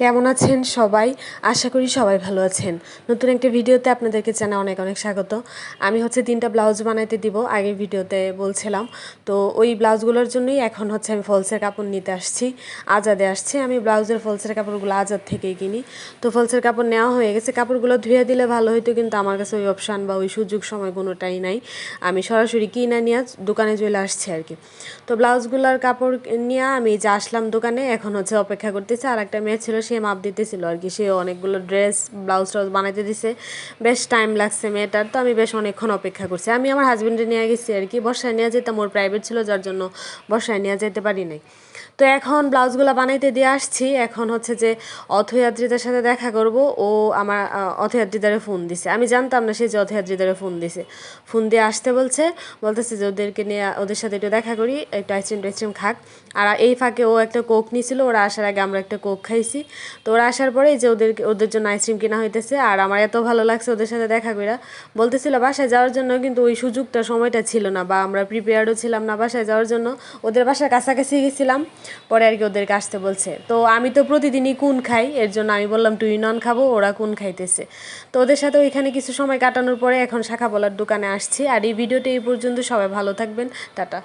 কেমন আছেন সবাই? আশা করি সবাই ভালো আছেন। নতুন একটা ভিডিওতে আপনাদেরকে জানা অনেক অনেক স্বাগত। আমি হচ্ছে তিনটা ব্লাউজ বানাইতে দিব, আগের ভিডিওতে বলছিলাম। তো ওই ব্লাউজগুলোর জন্যই এখন হচ্ছে আমি ফলসের কাপড় নিতে আসছি। আজাদে আসছি, আমি ব্লাউজের ফলসের কাপড়গুলো আজাদ থেকেই কিনি। তো ফলসের কাপড় নেওয়া হয়ে গেছে, কাপড়গুলো ধুয়ে দিলে ভালো হতো কিন্তু আমার কাছে ওই অপশান বা ওই সুযোগ সময় কোনোটাই নাই। আমি সরাসরি কিনে নিয়ে দোকানে চলে আসছি আর কি। তো ব্লাউজগুলোর কাপড় নিয়ে আমি যে আসলাম দোকানে, এখন হচ্ছে অপেক্ষা করতেছে আর একটা মেয়ে ছিল সে মাপ দিতেছিল আর কি। সে অনেকগুলো ড্রেস ব্লাউজ টাউজ বানাইতে দিছে। বেশ টাইম লাগছে মেয়েটার। তো আমি বেশ অনেকক্ষণ অপেক্ষা করছি। আমি আমার হাজবেন্ডে নিয়ে গেছি আর কি। বর্ষায় নিয়ে যেতাম, ওর প্রাইভেট ছিল, যার জন্য বর্ষায় নিয়ে যেতে পারি নাই। তো এখন ব্লাউজগুলো বানাইতে দিয়ে আসছি। এখন হচ্ছে যে অথয়াত্রীদের সাথে দেখা করব। ও আমার অথয়াত্রীদারে ফোন দিছে। আমি জানতাম না সে যে অথয়াত্রীদারে ফোন দিছে। ফোন দিয়ে আসতে বলছে। বলতেছে যে ওদেরকে নিয়ে, ওদের সাথে একটু দেখা করি, একটু আইসক্রিম টাইসক্রিম খাক। আর এই ফাঁকে ও একটা কোক নিয়েছিল ওরা আসার আগে আমরা একটা কোক খাইছি। তো ওরা আসার পরে যে ওদেরকে ওদের জন্য আইসক্রিম কেনা হইতেছে, আর আমার এত ভালো লাগছে ওদের সাথে দেখা করে বলতেছিল বাসায় যাওয়ার জন্য কিন্তু ওই সুযোগটা সময়টা ছিল না, বা আমরা প্রিপেয়ার্ডও ছিলাম না বাসায় যাওয়ার জন্য। ওদের বাসার কাছাকাছি গেছিলাম, পরে আর কি ওদেরকে আসতে বলছে। তো আমি তো প্রতিদিনই কুন খাই, এর জন্য আমি বললাম টুই নন খাব, ওরা কুন খাইতেছে। তো ওদের সাথে ওইখানে কিছু সময় কাটানোর পরে এখন শাখা বলার দোকানে আসছি, আর এই ভিডিওটা এই পর্যন্ত, সবাই ভালো থাকবেন, টাটা।